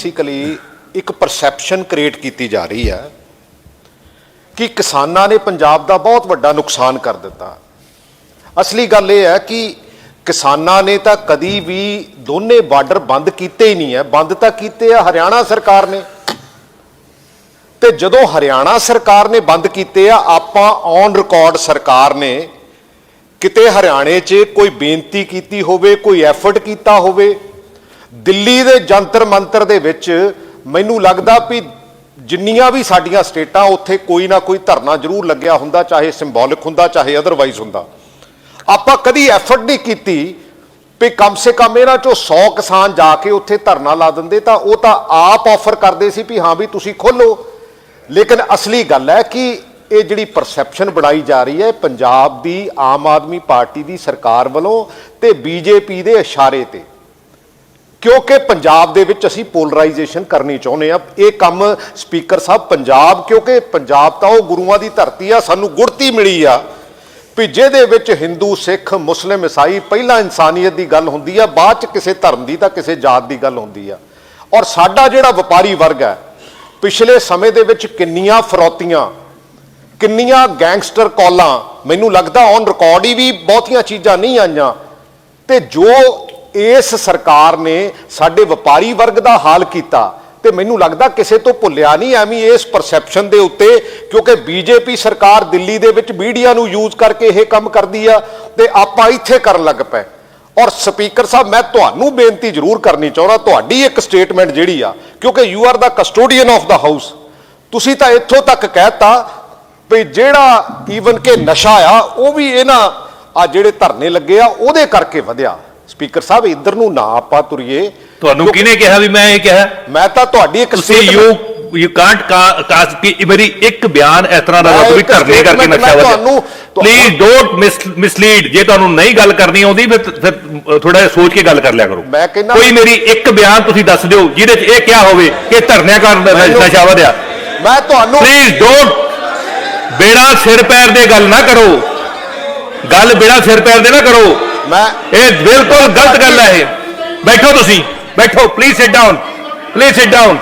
Basically ਇੱਕ perception create ਕੀਤੀ ਜਾ ਰਹੀ ਹੈ ਕਿ ਕਿਸਾਨਾਂ ਨੇ ਪੰਜਾਬ ਦਾ ਬਹੁਤ ਵੱਡਾ ਨੁਕਸਾਨ ਕਰ ਦਿੱਤਾ। ਅਸਲੀ ਗੱਲ ਇਹ ਹੈ ਕਿ ਕਿਸਾਨਾਂ ਨੇ ਤਾਂ ਕਦੀ ਵੀ ਦੋਨੇ ਬਾਰਡਰ ਬੰਦ ਕੀਤੇ ਹੀ ਨਹੀਂ ਹੈ। ਬੰਦ ਤਾਂ ਕੀਤੇ ਆ ਹਰਿਆਣਾ ਸਰਕਾਰ ਨੇ। ਤੇ ਜਦੋਂ ਹਰਿਆਣਾ ਸਰਕਾਰ ਨੇ ਬੰਦ ਕੀਤੇ ਆ, ਆਪਾਂ ਔਨ ਰਿਕਾਰਡ ਸਰਕਾਰ ਨੇ ਕਿਤੇ ਹਰਿਆਣੇ 'ਚ ਕੋਈ ਬੇਨਤੀ ਕੀਤੀ ਹੋਵੇ, ਕੋਈ ਐਫਰਟ ਕੀਤਾ ਹੋਵੇ ਦਿੱਲੀ ਦੇ ਜੰਤਰ ਮੰਤਰ ਦੇ ਵਿੱਚ ਮੈਨੂੰ ਲੱਗਦਾ ਵੀ ਜਿੰਨੀਆਂ ਵੀ ਸਾਡੀਆਂ ਸਟੇਟਾਂ, ਉੱਥੇ ਕੋਈ ਨਾ ਕੋਈ ਧਰਨਾ ਜ਼ਰੂਰ ਲੱਗਿਆ ਹੁੰਦਾ, ਚਾਹੇ ਸਿੰਬੋਲਿਕ ਹੁੰਦਾ, ਚਾਹੇ ਅਦਰਵਾਈਜ਼ ਹੁੰਦਾ। ਆਪਾਂ ਕਦੀ ਐਫਰਟ ਨਹੀਂ ਕੀਤੀ ਵੀ ਕਮ ਸੇ ਕਮ ਇਹਨਾਂ ਚੋਂ 100 ਕਿਸਾਨ ਜਾ ਕੇ ਉੱਥੇ ਧਰਨਾ ਲਾ ਦਿੰਦੇ, ਤਾਂ ਉਹ ਤਾਂ ਆਪ ਆਫਰ ਕਰਦੇ ਸੀ ਵੀ ਹਾਂ ਵੀ ਤੁਸੀਂ ਖੋਲੋ ਲੇਕਿਨ ਅਸਲੀ ਗੱਲ ਹੈ ਕਿ ਇਹ ਜਿਹੜੀ ਪਰਸੈਪਸ਼ਨ ਬਣਾਈ ਜਾ ਰਹੀ ਹੈ, ਪੰਜਾਬ ਦੀ ਆਮ ਆਦਮੀ ਪਾਰਟੀ ਦੀ ਸਰਕਾਰ ਵੱਲੋਂ ਤੇ ਬੀਜੇਪੀ ਦੇ ਇਸ਼ਾਰੇ ਤੇ। ਕਿਉਂਕਿ ਪੰਜਾਬ ਦੇ ਵਿੱਚ ਅਸੀਂ ਪੋਲਰਾਈਜੇਸ਼ਨ ਕਰਨੀ ਚਾਹੁੰਦੇ ਆ ਇਹ ਕੰਮ ਸਪੀਕਰ ਸਾਹਿਬ ਪੰਜਾਬ, ਕਿਉਂਕਿ ਪੰਜਾਬ ਤਾਂ ਉਹ ਗੁਰੂਆਂ ਦੀ ਧਰਤੀ ਆ, ਸਾਨੂੰ ਗੁੜਤੀ ਮਿਲੀ ਆ। ਵੀ ਜਿਹਦੇ ਵਿੱਚ ਹਿੰਦੂ ਸਿੱਖ ਮੁਸਲਿਮ ਈਸਾਈ ਪਹਿਲਾਂ ਇਨਸਾਨੀਅਤ ਦੀ ਗੱਲ ਹੁੰਦੀ ਆ, ਬਾਅਦ ਚ ਕਿਸੇ ਧਰਮ ਦੀ ਤਾਂ ਕਿਸੇ ਜਾਤ ਦੀ ਗੱਲ ਹੁੰਦੀ ਆ। ਔਰ ਸਾਡਾ ਜਿਹੜਾ ਵਪਾਰੀ ਵਰਗ ਹੈ, ਪਿਛਲੇ ਸਮੇਂ ਦੇ ਵਿੱਚ ਕਿੰਨੀਆਂ ਫਰੋਤੀਆਂ, ਕਿੰਨੀਆਂ ਗੈਂਗਸਟਰ ਕਾਲਾਂ, ਮੈਨੂੰ ਲੱਗਦਾ ਔਨ ਰਿਕਾਰਡ ਹੀ ਵੀ ਬਹੁਤੀਆਂ ਚੀਜ਼ਾਂ ਨਹੀਂ ਆਈਆਂ। ਤੇ ਜੋ ਇਸ ਸਰਕਾਰ ਨੇ ਸਾਡੇ ਵਪਾਰੀ ਵਰਗ ਦਾ ਹਾਲ ਕੀਤਾ ਤੇ ਮੈਨੂੰ ਲੱਗਦਾ ਕਿਸੇ ਤੋਂ ਭੁੱਲਿਆ ਨਹੀਂ ਐਵੇਂ ਇਸ ਪਰਸੈਪਸ਼ਨ ਦੇ ਉੱਤੇ, ਕਿਉਂਕਿ ਬੀਜੇਪੀ ਸਰਕਾਰ ਦਿੱਲੀ ਦੇ ਵਿੱਚ ਮੀਡੀਆ ਨੂੰ ਯੂਜ਼ ਕਰਕੇ ਇਹ ਕੰਮ ਕਰਦੀ ਆ ਤੇ ਆਪਾਂ ਇੱਥੇ ਕਰਨ ਲੱਗ ਪਏ। ਔਰ ਸਪੀਕਰ ਸਾਹਿਬ, ਮੈਂ ਤੁਹਾਨੂੰ ਬੇਨਤੀ ਜ਼ਰੂਰ ਕਰਨੀ ਚਾਹੁੰਦਾ, ਤੁਹਾਡੀ ਇੱਕ ਸਟੇਟਮੈਂਟ ਜਿਹੜੀ ਆ, ਕਿਉਂਕਿ you are the custodian of the house ਤੁਸੀਂ ਤਾਂ ਇੱਥੋਂ ਤੱਕ ਕਹਿਤਾ ਵੀ ਜਿਹੜਾ ਈਵਨ ਕਿ ਨਸ਼ਾ ਆ, ਉਹ ਵੀ ਇਹਨਾਂ ਆ ਜਿਹੜੇ ਧਰਨੇ ਲੱਗੇ ਆ, ਉਹਦੇ ਕਰਕੇ ਵਧਿਆ। ਸਪੀਕਰ ਸਾਹਿਬ ਇੱਧਰ ਨੂੰ ਨਾ ਆਪਾਂ ਤੁਰੀਏ। ਤੁਹਾਨੂੰ ਕਿਹਨੇ ਕਿਹਾ ਵੀ ਮੈਂ ਇਹ ਕਿਹਾ? ਮੈਂ ਤਾਂ ਤੁਹਾਡੀ ਇੱਕ ਤੁਸੀਂ ਯੂ ਯੂ ਕਾਂਟ ਕਾਸ ਕਿ ਮੇਰੀ ਇੱਕ ਬਿਆਨ ਇਸ ਤਰ੍ਹਾਂ ਦਾ ਵੀ ਧਰਨੇ ਕਰਕੇ ਨਕਸ਼ਾ ਤੁਹਾਨੂੰ- ਪਲੀਜ਼ ਡੋਨਟ ਮਿਸਲੀਡ ਜੇ ਤੁਹਾਨੂੰ ਨਹੀਂ ਗੱਲ ਕਰਨੀ ਆਉਂਦੀ ਫਿਰ ਥੋੜਾ ਜਿਹਾ ਸੋਚ ਕੇ ਗੱਲ ਕਰ ਲਿਆ ਕਰੋ। ਮੈਂ ਕਹਿੰਦਾ- ਕੋਈ ਮੇਰੀ ਇੱਕ ਬਿਆਨ ਤੁਸੀਂ ਦੱਸ ਦਿਓ ਜਿਹਦੇ 'ਚ ਇਹ ਕਿਹਾ ਹੋਵੇ ਕਿ ਧਰਨਿਆਂ ਕਾਰਨ ਮੈਨੂੰ- ਨਸ਼ਾ ਵਧਿਆ। ਮੈਂ ਤੁਹਾਨੂੰ ਪਲੀਜ਼ ਡੋਨਟ ਬੇੜਾ ਸਿਰ ਪੈਰ ਦੇ ਗੱਲ ਨਾ ਕਰੋ। ਗੱਲ ਬੇੜਾ ਸਿਰ ਪੈਰ ਦੇ ਨਾ ਕਰੋ। ਮੈਂ ਇਹ ਬਿਲਕੁਲ ਗਲਤ ਗੱਲ ਹੈ ਇਹ। ਬੈਠੋ ਤੁਸੀਂ। ਬੈਠੋ please sit down please sit down